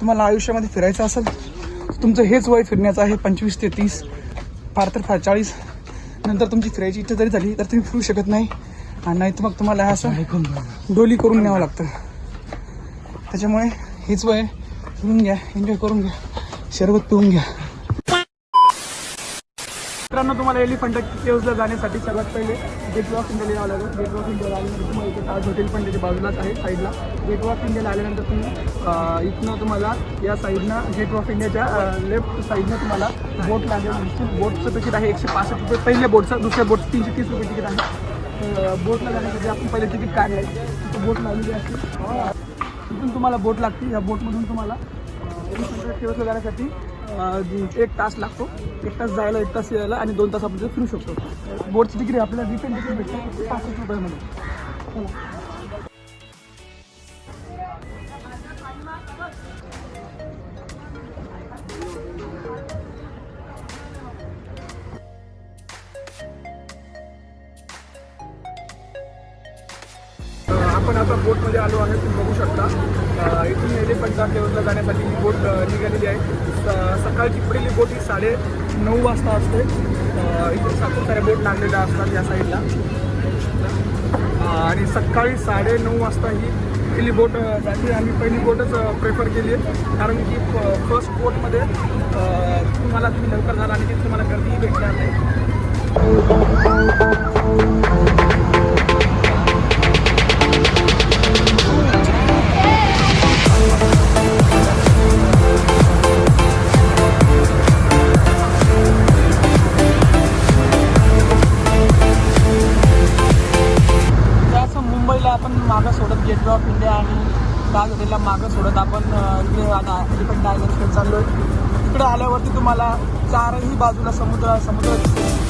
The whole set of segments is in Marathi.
तुम्हाला आयुष्यामध्ये फिरायचं असेल तुमचं हेच वय फिरण्याचं आहे पंचवीस ते तीस फार तर फार चाळीस. नंतर तुमची फिरायची इच्छा जरी झाली तर तुम्ही फिरू शकत नाही. आणि नाही तर मग तुम्हाला असं डोली करून न्यावं लागतं. त्याच्यामुळे हेच वय फिरून घ्या एन्जॉय करून घ्या शरबत पिऊन घ्या. मित्रांनो तुम्हाला एलिफंट केव्हजला जाण्यासाठी सर्वात पहिले गेट ऑफ इंडियाला यावं लागेल. गेट ऑफ इंडियाला आल्यानंतर तुम्हाला इथे ताज हॉटेल पण त्याच्या बाजूलाच आहे साईडला गेट ऑफ इंडियाला आल्यानंतर तुम्ही इथनं तुम्हाला या साईडनं गेट ऑफ इंडियाच्या लेफ्ट साईडनं तुम्हाला बोट लागेल. बोटचं तिकीट आहे एकशे पासष्ट रुपये. पहिल्या बोटचं दुसऱ्या बोटचं तीनशे तीस रुपये तिकीट आहे. बोटला जाण्यासाठी आपण पहिले तिकीट काढलं आहे तिथं बोट लागलेली असते. तिथून तुम्हाला बोट लागते. या बोटमधून तुम्हाला एलिफंट केव्हजला जाण्यासाठी एक तास लागतो. एक तास जायला एक तास यायला आणि दोन तास आपण फिरू शकतो. बोर्डची डिग्री आपल्याला रिटर्न डिग्री भेटते पासष्ट रुपयामध्ये. आपण आता बोटमध्ये आलो आहे तुम्ही बघू शकता. अ, इथून एलिफंटा देवला जाण्यासाठी ही बोट निघालेली आहे. सकाळची पहिली बोट ही साडे नऊ वाजता असते. इथे खूप साऱ्या बोट लागलेल्या असतात या साईडला. आणि सकाळी साडे नऊ वाजता ही पहिली बोट जाते. आम्ही पहिली बोटच प्रेफर केली आहे. कारण की फर्स्ट बोटमध्ये तुम्हाला तुम्ही लवकर झाला आणि तिथे तुम्हाला गर्दीही भेटणार नाही. ताज हॉटेलला मागं सोडत आपण इकडे आता एलिफंट आयलंडकडे चाललो आहे तिकडे आल्यावरती तुम्हाला चारही बाजूला समुद्र समुद्र दिसतो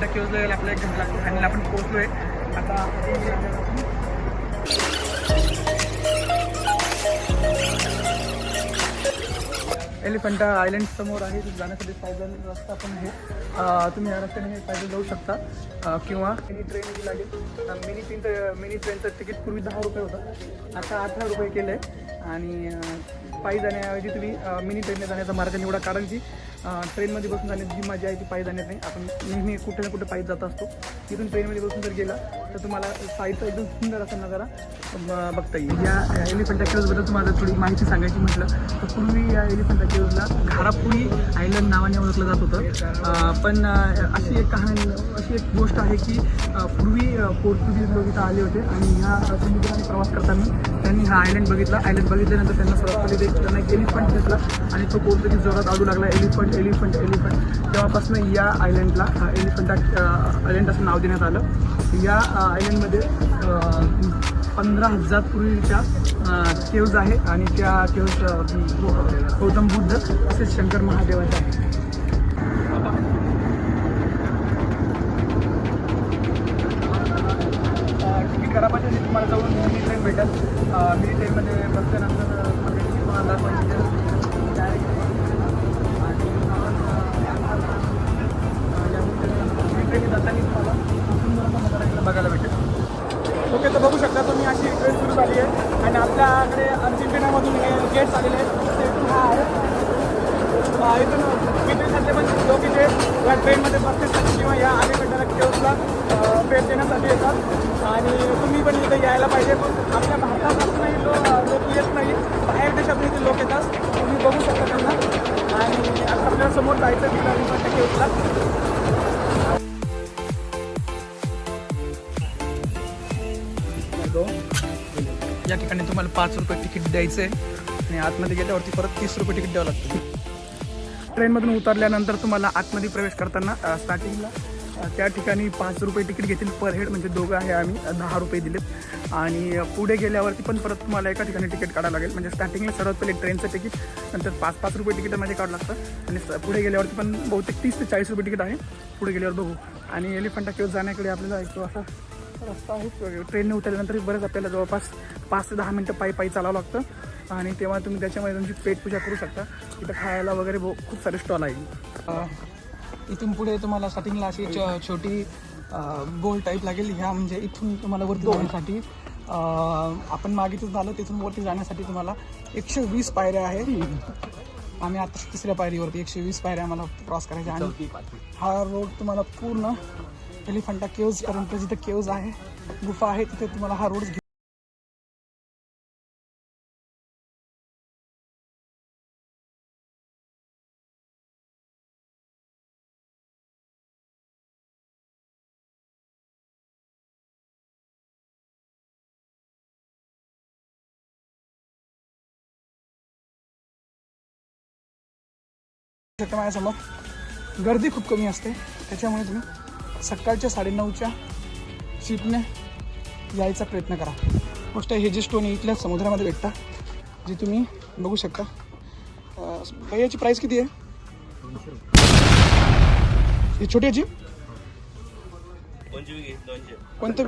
इंडियापासून एलिफंटा केव्हजला आपल्या एक घंटा लागतो आणि आपण पोहोचलो आहे आता एलिफंटा आयलंड समोर आहे. तिथे जाण्यासाठी पायदल रस्ता पण आहे. तुम्ही या रस्त्याने पायदल जाऊ शकता. किंवा मिनी ट्रेन जी लागेल. मिनी ट्रेनचं मिनी ट्रेनचं तिकीट पूर्वी दहा रुपये होतं. आता अठरा रुपये केलं आहे आणि पायी जाण्याऐवजी तुम्ही मिनी ट्रेनने जाण्याचा मार्ग निवडा. कारण की ट्रेनमध्ये बसून जाण्याची जी मजा आहे ती पायी जाण्यात नाही. आपण नेहमी कुठे ना कुठे पायी जात असतो. तिथून ट्रेनमध्ये बसून जर गेला तर तुम्हाला साईडचा एकदम सुंदर असा नजारा ब- बघता येईल. या एलिफंटा केव्जबद्दल तुम्हाला थोडी माहिती सांगायची म्हटलं तर पूर्वी या एलिफंटा केव्जला घारापुरी आयलंड नावाने ओळखलं जात होतं. पण अशी एक कहाणी अशी एक गोष्ट आहे की पूर्वी पोर्तुगीज लोक इथं आले होते आणि ह्या समुद्राने प्रवास करताना त्यांनी हा आयलंड बघितला. आयलंड बघितल्यानंतर त्यांना सर्वात पहिले त्यांना एक एलिफंट घेतला आणि तो पोर्तुगीज जोरात आडू लागला. एलिफंट एलिफंट एलिफंट तेव्हापासून या आयलंडला एलिफंटा आयलंड असं नाव देण्यात आलं. या आयलंडमध्ये पंधरा हजार पूर्वीच्या केव्ज आहे आणि त्या केव्ज गौतम बुद्ध तसेच शंकर महादेवाचे आहे करा पाहिजे तुम्हाला जाऊन मिनी ट्रेन भेटेल. मिनी ट्रेनमध्ये बघायला भेटेल. ओके तर बघू शकता तुम्ही अशी ट्रेन सुरू झाली आहे. आणि आपल्याकडे अर्जेंटिनामधून हे गेट्स आलेले आहेत. ते इथून हा आहे. इथून विदेशातले पण लोक इथे या ट्रेनमध्ये बसण्यासाठी किंवा या आलेपेटाला केवसला भेट देण्यासाठी येतात. आणि तुम्ही पण इथे यायला पाहिजे. पण आपल्या भारतापासूनही लो लोक येत नाही. बाहेर देशातून इथे लोक येतात. तुम्ही बघू शकता त्यांना. आणि आता आपल्याला समोर जायचं तिला केवसला केव्सला या ठिकाणी तुम्हाला पाच रुपये तिकीट द्यायचं आहे आणि आतमध्ये गेल्यावरती परत तीस रुपये तिकीट द्यावं लागतं. ट्रेनमधून उतरल्यानंतर तुम्हाला आतमध्ये प्रवेश करताना स्टार्टिंगला त्या ठिकाणी पाच रुपये तिकीट घेतील पर हेड म्हणजे दोघं आहे आम्ही दहा रुपये दिलेत. आणि पुढे गेल्यावरती पण परत तुम्हाला एका ठिकाणी तिकीट काढावं लागेल. म्हणजे स्टार्टिंगला सर्वात पहिले ट्रेनचं तिकीट नंतर पाच पाच रुपये तिकीटामध्ये काढावं लागतं. आणि स- पुढे गेल्यावरती पण बहुतेक तीस ते चाळीस रुपये तिकीट आहे. पुढे गेल्यावर बघू. आणि एलिफंटा केव्हा जाण्याकडे आपल्याला एक असा रस्ता आहे ट्रेनने उतरल्यानंतर बरंच आपल्याला जवळपास पाच ते दहा मिनटं पायी पायी चालावं लागतं. आणि तेव्हा तुम्ही त्याच्यामध्ये तुमची पेटपूजा करू शकता. इथं खायला वगैरे खूप सारे स्टॉल आहे इथून पुढे तुम्हाला स्टार्टिंगला अशी छोटी गोल टाईप लागेल. ह्या म्हणजे इथून तुम्हाला वरती जाण्यासाठी आपण मागेतून आलो तिथून वरती जाण्यासाठी तुम्हाला एकशे वीस पायऱ्या आहे आम्ही आता तिसऱ्या पायरीवरती एकशे वीस पायऱ्या आम्हाला क्रॉस करायच्या. आणि हा रोड तुम्हाला पूर्ण एलिफंटा केव्ज पर्यंत जिथे केव्ज आहे गुफा आहे तिथे तुम्हाला हा रोड माझ्यासमोर गर्दी खूप कमी असते त्याच्यामुळे तुम्ही सकाळच्या साडेनऊच्या शिपने यायचा प्रयत्न करा. गोष्ट हे जे स्टोन इथल्या समुद्रामध्ये भेटतात जे तुम्ही बघू शकता. भैयाची प्राईस किती आहे? ही छोटी याची कोणतं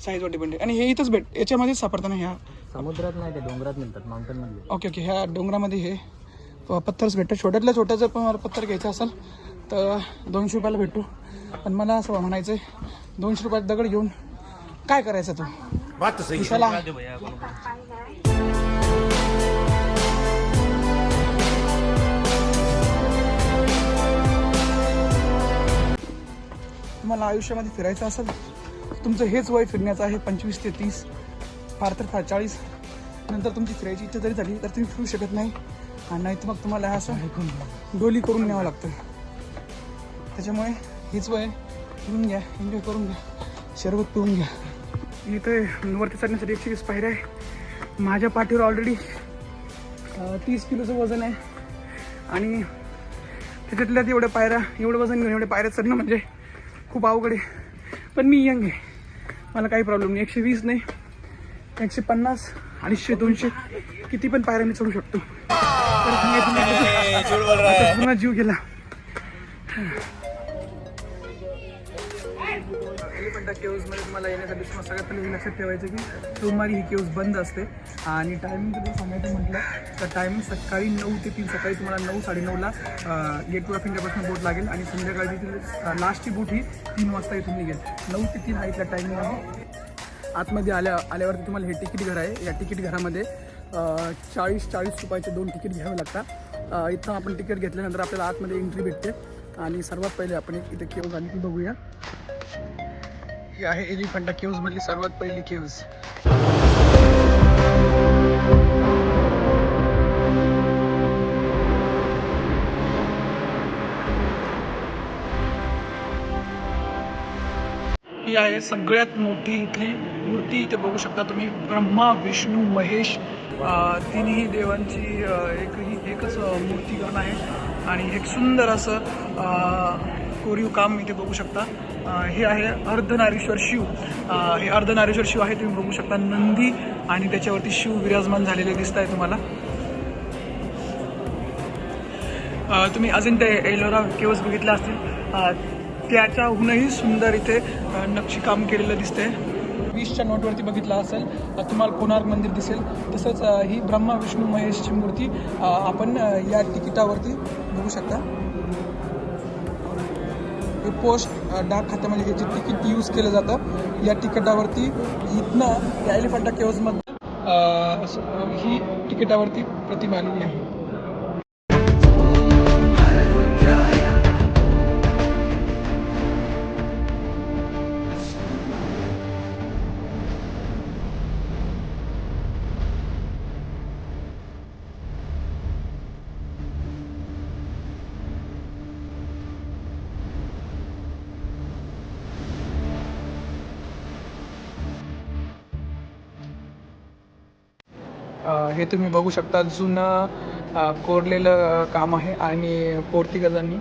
साईजवर डिपेंड आहे आणि हे इथंच भेट याच्यामध्येच सापडताना ह्या समुद्रात नाही ते डोंगरात मिळतात माउंटनमध्ये ओके ओके ह्या डोंगरामध्ये हे पत्थरच भेटतं छोट्यातल्या छोट्या जर पण मला पत्थर घ्यायचं असेल तर दोनशे रुपयाला भेटतो पण मला असं म्हणायचं आहे दोनशे रुपयात दगड घेऊन काय करायचं तू बात तो सही दिसायला तुम्हाला आयुष्यामध्ये फिरायचं असेल तुमचं हेच वय फिरण्याचं आहे पंचवीस ते तीस फार तर फार चाळीस. नंतर तुमची फिरायची इच्छा जरी झाली तर तुम्ही फिरू शकत नाही. आणि नाही तर मग तुम्हाला हे असं डोली करून न्यावं लागतं. त्याच्यामुळे हेच वय फिरून घ्या. एन्जॉय करून घ्या. शरबत पिऊन घ्या. इथे वरती चढण्यासाठी एकशे वीस पायऱ्या आहे. माझ्या पाठीवर ऑलरेडी तीस किलोचं वजन आहे. आणि त्याच्यातल्या एवढ्या पायऱ्या एवढं वजन घेऊन एवढ्या पायऱ्या चढणं म्हणजे खूप अवघड आहे. पण मी यंग आहे. मला काही प्रॉब्लेम नाही. एकशे वीस नाही एकशे पन्नास अडीचशे दोनशे किती पण पायऱ्या मी चढू शकतो. पुन्हा जीव गेला. एलिफंटा केव्जमध्ये तुम्हाला येण्यासाठी तुम्हाला सगळ्यात पहिले हे लक्षात ठेवायचं की सोमवारी ही केव्ज बंद असते. आणि टायमिंग जर सांगायचं म्हटलं तर टायमिंग सकाळी नऊ ते तीन सकाळी तुम्हाला नऊ साडेनऊला गेट ऑफ इंडियापासून बोट लागेल आणि संध्याकाळची ती लास्टची बोट ही तीन वाजता इथून निघेल. नऊ ते तीन हा इथला टायमिंग आहे. आतमध्ये आल्या आल्यावरती तुम्हाला हे तिकीट घर आहे. या तिकीट घरामध्ये चाळीस चाळीस रुपयाचे दोन तिकीट घ्यावे लागतात. इथं आपण तिकीट घेतल्यानंतर आपल्याला आतमध्ये एंट्री भेटते. आणि सर्वात पहिले आपण एक इथे केव्ज आणखी बघूया. ही आहे एलिफंटा केव्ज मधली सर्वात पहिली केव्ज ही आहे सगळ्यात मोठी इथली मूर्ती. इथे बघू शकता तुम्ही ब्रह्मा विष्णू महेश तिन्ही देवांची एक ही एकच मूर्तीकरण आहे. आणि एक सुंदर असं कोरीव काम इथे बघू शकता. हे आहे अर्धनारीश्वर शिव. हे अर्धनारीश्वर शिव आहे तुम्ही बघू शकता नंदी आणि त्याच्यावरती शिव विराजमान झालेले दिसत आहे तुम्हाला तुम्ही तुम्ही ते एलोरा केव्स बघितला असतील त्याच्याहूनही सुंदर इथे नक्षी नक्षीकाम केलेलं दिसतंय. वीसच्या नोटवरती बघितलं असेल तुम्हाला कोणार्क मंदिर दिसेल. तसंच ही ब्रह्मा विष्णू महेशची मूर्ती आपण या तिकिटावरती बघू शकता. पोस्ट डाक खात्यामध्ये हे जे तिकीट यूज केलं जातं. या तिकिटावरती इथनं या एलिफंटा केव्जमध्ये ही तिकिटावरती प्रतिमा आलेली आहे. हे तुम्ही बघू शकता. जुनं कोरलेलं काम आहे आणि पोर्तुगजांनी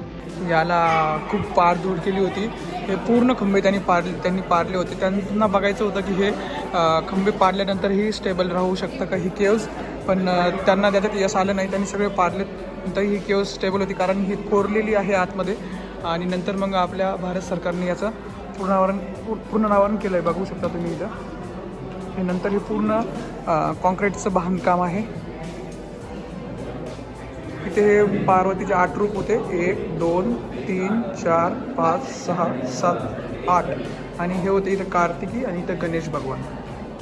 याला खूप पारधूड केली होती. हे पूर्ण खंबे त्यांनी पार त्यांनी पारले होते. त्यांना बघायचं होतं की हे खंबे खंबे पारल्यानंतरही स्टेबल राहू शकतं का? ही केव्स पण त्यांना त्याच्यात यश आलं नाही. त्यांनी सगळे पारले. तर ही केव्स स्टेबल होती. कारण ही कोरलेली आहे आतमध्ये. आणि नंतर मग आपल्या भारत सरकारने याचं पुनरावरण पु- पुनरावरण केलं आहे बघू शकता तुम्ही इथं. हे नंतर हे पूर्ण कॉन्क्रीटचं बांधकाम आहे. इथे हे पार्वतीचे आठ रूप होते. एक दोन तीन चार पाच सहा सात आठ. आणि हे होते इथं कार्तिकी आणि इथं गणेश भगवान.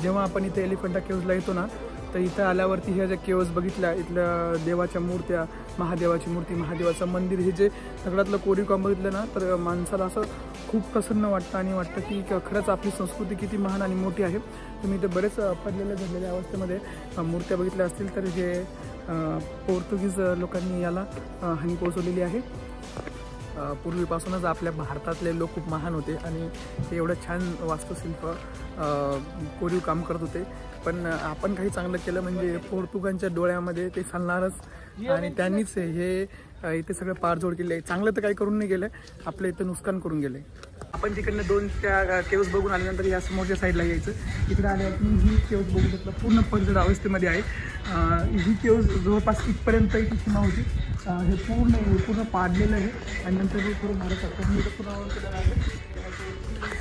जेव्हा आपण इथे एलिफंटा केव्जला येतो ना तर इथं आल्यावरती ह्या ज्या केवस बघितल्या इथल्या देवाच्या मूर्त्या महादेवाची मूर्ती महादेवाचं मंदिर हे जे सगळ्यातलं कोरीव काम बघितलं ना तर माणसाला असं खूप प्रसन्न वाटतं आणि वाटतं की खरंच आपली संस्कृती किती महान आणि मोठी आहे. तुम्ही इथे बरेच पडलेल्या झालेल्या अवस्थेमध्ये मूर्त्या बघितल्या असतील तर हे पोर्तुगीज लोकांनी याला हानी पोहोचवलेली आहे. पूर्वीपासूनच आपल्या भारतातले लोक खूप महान होते आणि ते एवढं छान वास्तुशिल्प कोरीव काम करत होते. पण आपण काही चांगलं केलं म्हणजे पोर्तुगांच्या डोळ्यामध्ये ते चालणारच. आणि त्यांनीच हे इथे सगळं पारजोड केले चांगलं तर काही करून नाही गेलं आपलं इथं नुकसान करून गेले आपण तिकडनं दोन त्या केव्स बघून आल्यानंतर या समोरच्या साईडला यायचं. इकडे आल्यावर तुम्ही ही केव्स बघू शकता. पूर्ण पडझड अवस्थेमध्ये आहे. ही केव्स जवळपास इथपर्यंत इथे सीमा होती. हे पूर्ण पूर्ण पाडलेलं आहे. आणि नंतर हे थोडं भारत सरकारने इथं केलं आहे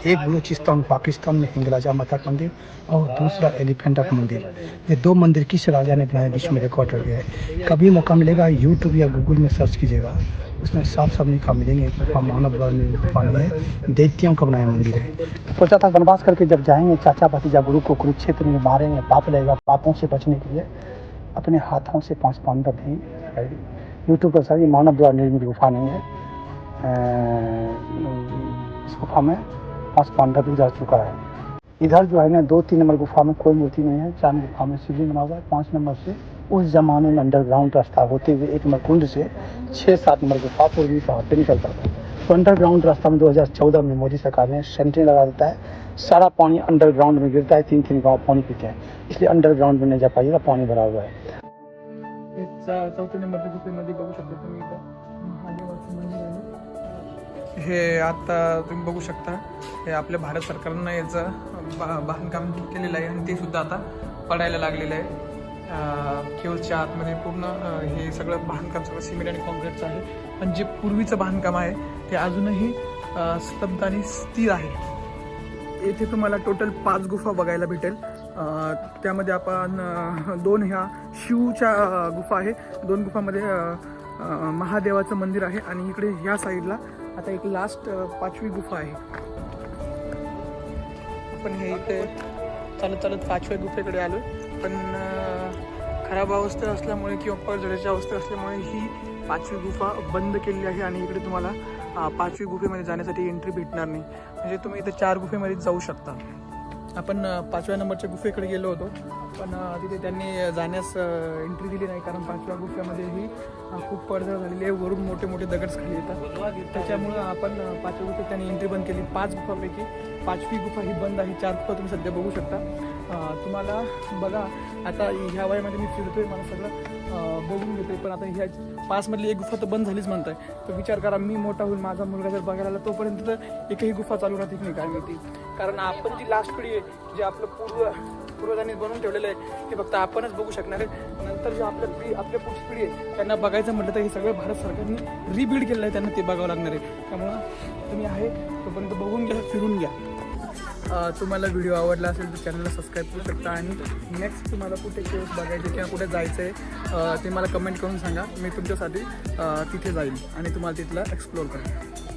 एक बलूचिस्तान पाकिस्तान में हिंगलाजा माता का मंदिर और दूसरा एलिफेंटा का मंदिर। ये दो मंदिर किस राजा ने बनाया विश्व में रिकॉर्ड कर गया है? कभी मौका मिलेगा यूट्यूब या गूगल में सर्च कीजिएगा। उसमें साफ़ साफ़ लिखा मिलेंगे मानव नहीं है का बनाया मंदिर है। सोचा था वनवास करके जब जाएँगे, चाचा भतीजा गुरु को कुरुक्षेत्र में मारेंगे पाप लगेगा पापों से बचने के लिए, अपने हाथों से पाँच पांडव भी यूट्यूब पर सर मानव द्वारा निर्मित गुफा नहीं है। इस गुफा में पाँच पांडव भी रह चुका है। इधर जो है ना दो तीन नंबर गुफा में कोई मूर्ति नहीं है। चार गुफा में शिवलिंग बना हुआ है। पाँच नंबर से उस जमाने में अंडरग्राउंड रास्ता होते हुए एक नंबर कुंड से छः सात नंबर गुफा पूर्वी पहाड़ पे निकलता था। तो अंडरग्राउंड रास्ता में 2014 में मोदी सरकार ने सेंट्री लगा देता है। सारा पानी अंडरग्राउंड में गिरता है। तीन तीन गाँव पानी पीते हैं। इसलिए अंडरग्राउंड में नहीं जा पाइएगा पानी भरा हुआ है। हे आता तुम्ही बघू शकता. हे आपल्या भारत सरकारनं याचं बा- बांधकाम केलेलं आहे आणि ते सुद्धा आता पडायला लागलेलं आहे. केवळच्या आतमध्ये पूर्ण हे सगळं बांधकाम सगळं सिमेंट आणि कॉन्क्रीटचं आहे. पण जे पूर्वीचं बांधकाम आहे ते अजूनही स्तब्ध आणि स्थिर आहे. येथे तुम्हाला टोटल पाच गुफा बघायला भेटेल. त्यामध्ये आपण दोन ह्या शिवच्या गुफा आहे. दोन गुफामध्ये महादेवाचं मंदिर आहे आणि इकडे ह्या साईडला आता एक लास्ट पाचवी गुफा आहे. पण हे इथे चालत चालत पाचव्या गुफेकडे आलो. पण खराब अवस्था असल्यामुळे किंवा पडझडीच्या अवस्था असल्यामुळे ही पाचवी गुफा बंद केलेली आहे आणि इकडे तुम्हाला पाचवी गुफेमध्ये जाण्यासाठी एंट्री भेटणार नाही. म्हणजे तुम्ही इथे चार गुफेमध्ये जाऊ शकता. आपण पाचव्या नंबरच्या गुफेकडे गेलो होतो. पण तिथे त्यांनी जाण्यास एंट्री दिली नाही. कारण पाचव्या गुफेमध्ये ही खूप पडझड झालेली आहे. वरून मोठे मोठे दगड खाली येतात. त्याच्यामुळं आपण पाचव्या गुफेत त्यांनी एंट्री बंद केली. पाच गुफापैकी पाचवी गुफा ही बंद आहे. चार गुफा तुम्ही सध्या बघू शकता. तुम्हाला बघा आता ह्या वयामध्ये मी फिरतोय मला सगळं बघून घेतोय. पण आता ह्या पाचमधली एक गुफा तर बंद झालीच म्हणताय. तर विचार करा मी मोठा होईल. माझा मुलगा जर बघायला आला तोपर्यंत तर एकही गुफा चालू राहते की नाही. काय माहिती? कारण आपण जी लास्ट पिढी आहे जे आपलं पूर्व पूर्वजांनी बनवून ठेवलेलं आहे ते फक्त आपणच बघू शकणार आहे. नंतर जे आपल्या पिढी आपल्या पुढची पिढी आहे त्यांना बघायचं म्हटलं तर हे सगळं भारत सरकारने रिबिल्ड केलेलं आहे त्यांना ते बघावं लागणार आहे. त्यामुळं तुम्ही आहे तोपर्यंत बघून घ्या फिरून घ्या. तुम्हाला व्हिडिओ आवडला असेल तर चॅनलला सबस्क्राईब करू शकता आणि नेक्स्ट तुम्हाला कुठे केस बघायचे किंवा कुठे जायचं आहे ते मला कमेंट करून सांगा. मी तुमच्यासाठी तिथे जाईल आणि तुम्हाला तिथलं एक्सप्लोअर करेन.